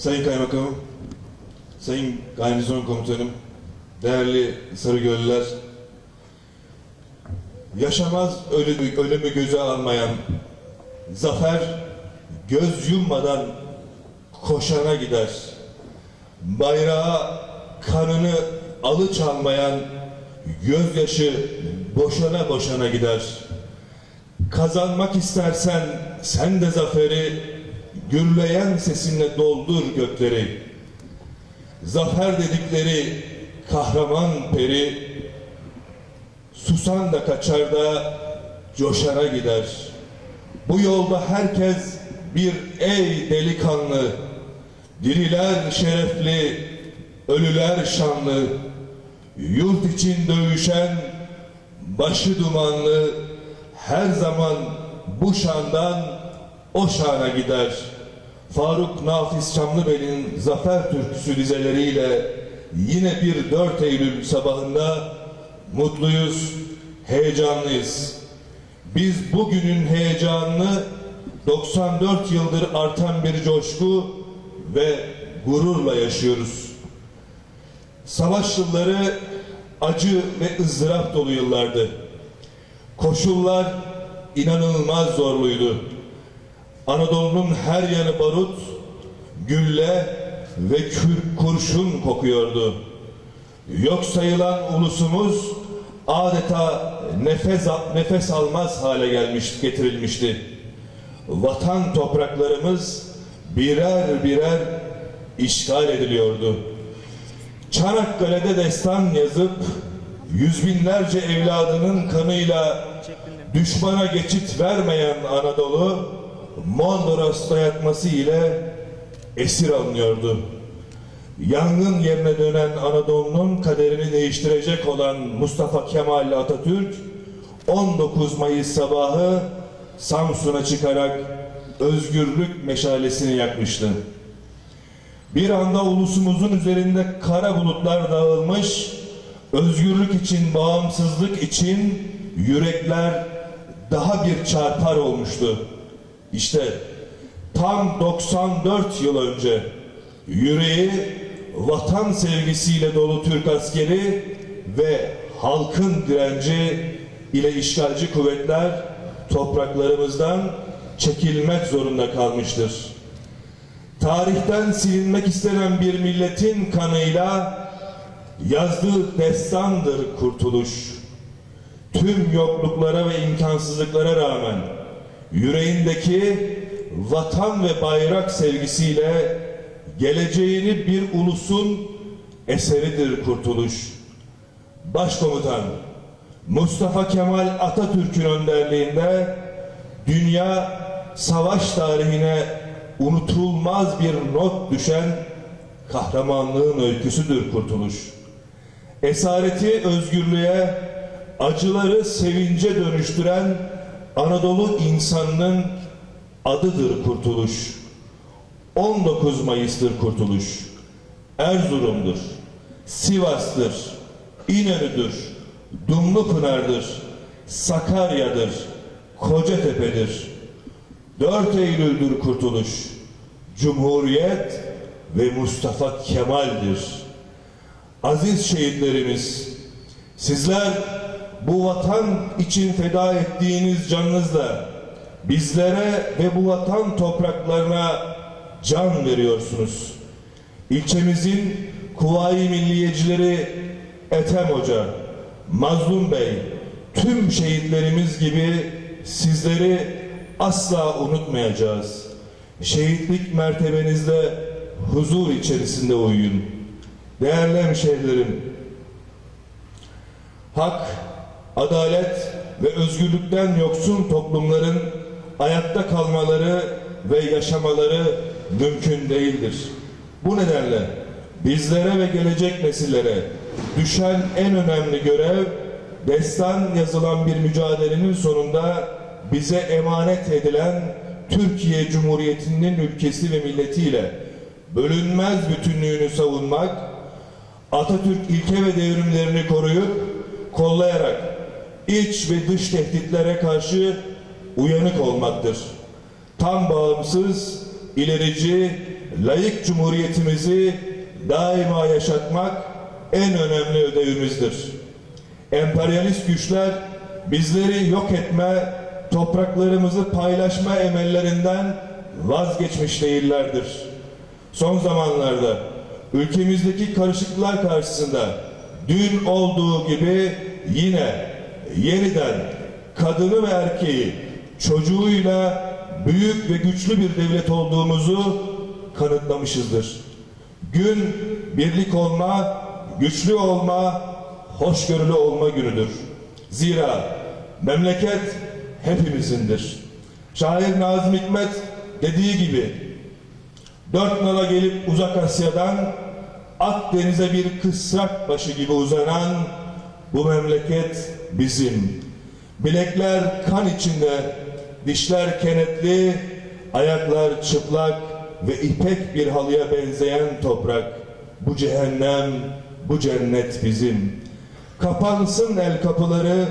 Sayın Kaymakamım, Sayın Garnizon Komutanım, değerli Sarıgöllüler, yaşamaz ölümü, ölümü göze almayan, zafer göz yummadan koşana gider. Bayrağa kanını alıçalmayan, gözyaşı boşana boşana gider. Kazanmak istersen sen de zaferi gürleyen sesinle doldur gökleri. Zafer dedikleri kahraman peri susan da kaçar da coşara gider. Bu yolda herkes bir ey delikanlı, diriler şerefli, ölüler şanlı, yurt için dövüşen başı dumanlı her zaman bu şandan o şana gider. Faruk Nafiz Çamlıbel'in Zafer Türküsü dizeleriyle yine bir 4 Eylül sabahında mutluyuz, heyecanlıyız. Biz bugünün heyecanını 94 yıldır artan bir coşku ve gururla yaşıyoruz. Savaş yılları acı ve ızdırap dolu yıllardı. Koşullar inanılmaz zorluydu. Anadolu'nun her yanı barut, gülle ve kür, kurşun kokuyordu. Yok sayılan ulusumuz adeta nefes, nefes almaz hale gelmiş, getirilmişti. Vatan topraklarımız birer birer işgal ediliyordu. Çanakkale'de destan yazıp yüz binlerce evladının kanıyla düşmana geçit vermeyen Anadolu Mondros dayatması ile esir alınıyordu. Yangın yerine dönen Anadolu'nun kaderini değiştirecek olan Mustafa Kemal Atatürk 19 Mayıs sabahı Samsun'a çıkarak özgürlük meşalesini yakmıştı. Bir anda ulusumuzun üzerinde kara bulutlar dağılmış, özgürlük için, bağımsızlık için yürekler daha bir çarpar olmuştu. İşte tam 94 yıl önce yüreği vatan sevgisiyle dolu Türk askeri ve halkın direnci ile işgalci kuvvetler topraklarımızdan çekilmek zorunda kalmıştır. Tarihten silinmek istenen bir milletin kanıyla yazdığı destandır kurtuluş. Tüm yokluklara ve imkansızlıklara rağmen yüreğindeki vatan ve bayrak sevgisiyle geleceğini bir ulusun eseridir kurtuluş. Başkomutan Mustafa Kemal Atatürk'ün önderliğinde dünya savaş tarihine unutulmaz bir not düşen kahramanlığın öyküsüdür kurtuluş. Esareti özgürlüğe, acıları sevince dönüştüren Anadolu insanının adıdır kurtuluş. 19 Mayıs'tır kurtuluş. Erzurum'dur, Sivas'tır, İnönü'dür, Dumlupınar'dır, Sakarya'dır, Kocatepe'dir. 4 Eylül'dür kurtuluş. Cumhuriyet ve Mustafa Kemal'dir. Aziz şehitlerimiz, sizler bu vatan için feda ettiğiniz canınızla bizlere ve bu vatan topraklarına can veriyorsunuz. İlçemizin Kuvayi Milliyecileri Ethem Hoca, Mazlum Bey, tüm şehitlerimiz gibi sizleri asla unutmayacağız. Şehitlik mertebenizde huzur içerisinde uyuyun. Değerli hemşehrilerim, hak, adalet ve özgürlükten yoksun toplumların ayakta kalmaları ve yaşamaları mümkün değildir. Bu nedenle bizlere ve gelecek nesillere düşen en önemli görev destan yazılan bir mücadelenin sonunda bize emanet edilen Türkiye Cumhuriyeti'nin ülkesi ve milletiyle bölünmez bütünlüğünü savunmak, Atatürk ilke ve devrimlerini koruyup kollayarak iç ve dış tehditlere karşı uyanık olmaktır. Tam bağımsız, ilerici, layık cumhuriyetimizi daima yaşatmak en önemli ödevimizdir. Emperyalist güçler bizleri yok etme, topraklarımızı paylaşma emellerinden vazgeçmiş değillerdir. Son zamanlarda ülkemizdeki karışıklıklar karşısında dün olduğu gibi yine yeniden kadını ve erkeği çocuğuyla büyük ve güçlü bir devlet olduğumuzu kanıtlamışızdır. Gün birlik olma, güçlü olma, hoşgörülü olma günüdür. Zira memleket hepimizindir. Şair Nazım Hikmet dediği gibi dört nala gelip uzak Asya'dan Akdeniz'e bir kısrak başı gibi uzanan bu memleket bizim. Bilekler kan içinde, dişler kenetli, ayaklar çıplak ve ipek bir halıya benzeyen toprak. Bu cehennem, bu cennet bizim. Kapansın el kapıları,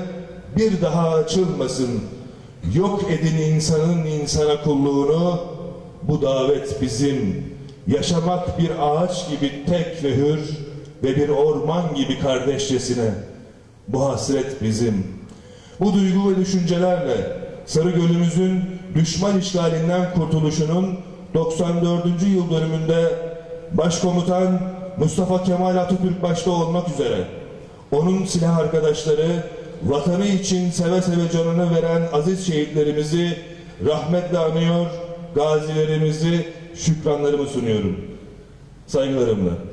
bir daha açılmasın. Yok edin insanın insana kulluğunu, bu davet bizim. Yaşamak bir ağaç gibi tek ve hür ve bir orman gibi kardeşçesine. Bu hasret bizim. Bu duygu ve düşüncelerle Sarı Gölümüzün düşman işgalinden kurtuluşunun 94. yıl dönümünde Başkomutan Mustafa Kemal Atatürk başta olmak üzere onun silah arkadaşları vatanı için seve seve canını veren aziz şehitlerimizi rahmetle anıyor, gazilerimizi şükranlarımı sunuyorum. Saygılarımla.